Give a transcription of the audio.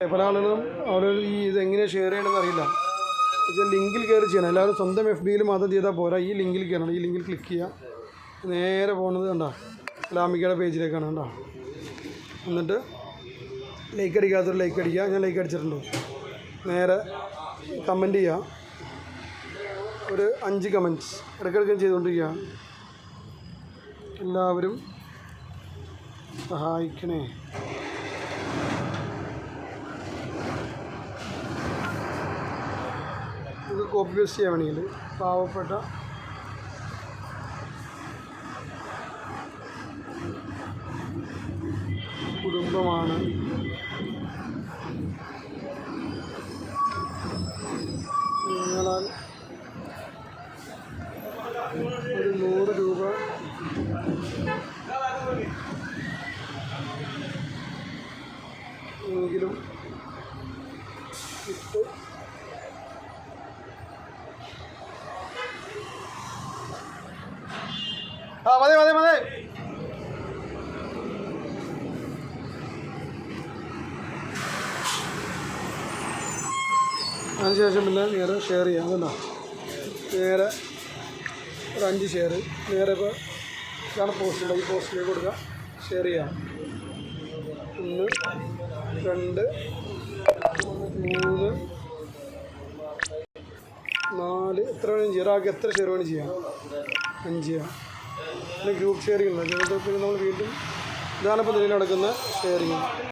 പല ആളുകളും അവിടെ ഈ ഇത് എങ്ങനെയാണ് ഷെയർ ചെയ്യണമെന്ന് അറിയില്ല. ഇത് ലിങ്കിൽ കയറി ചെയ്യണം. എല്ലാവരും സ്വന്തം എഫ് ബിയിൽ മാത്രം ചെയ്താൽ പോരാ. ഈ ലിങ്കിൽ കയറണം. ഈ ലിങ്കിൽ ക്ലിക്ക് ചെയ്യുക നേരെ പോകുന്നത് കണ്ടോ? ലാമിക്കയുടെ പേജിലേക്കാണ് കണ്ടോ? എന്നിട്ട് ലൈക്ക് അടിക്കാത്തൊരു ലൈക്ക് അടിക്കുക. ഞാൻ ലൈക്ക് അടിച്ചിട്ടുണ്ട്. നേരെ കമന്റ് ചെയ്യുക ഒരു അഞ്ച് കമന്റ്സ് ഇടയ്ക്കിടയ്ക്ക് ചെയ്തുകൊണ്ടിരിക്കുക എല്ലാവരും സഹായിക്കണേ. കോപ്പി പേസ്റ്റ് ചെയ്യാൻ വേണമെങ്കിൽ പാവപ്പെട്ട കുടുംബമാണ്. നിങ്ങളാൽ ഒരു നൂറ് രൂപ എങ്കിലും ഇട്ട് ആ മതി മതി മതി. അതിനുശേഷം പിന്നെ നേരെ ഷെയർ ചെയ്യാം കേട്ടോ. നേരെ ഒരു അഞ്ച് ഷെയർ നേരെ ഇപ്പോൾ ഇതാണ് പോസ്റ്റ് ഈ പോസ്റ്റിലേക്ക് കൊടുക്കുക. ഷെയർ ചെയ്യാം. ഒന്ന് രണ്ട് മൂന്ന് നാല്. എത്ര വേണമെങ്കിലും ചെയ്യാം. ഒരാൾക്ക് എത്ര ഷെയർ വേണമെങ്കിലും ചെയ്യാം. അഞ്ച് പിന്നെ ഗ്രൂപ്പ് ഷെയറിംഗ് അതുകൊണ്ട് നമ്മൾ വീണ്ടും ഇപ്പോൾ നിലയിൽ നടക്കുന്ന ഷെയറിങ്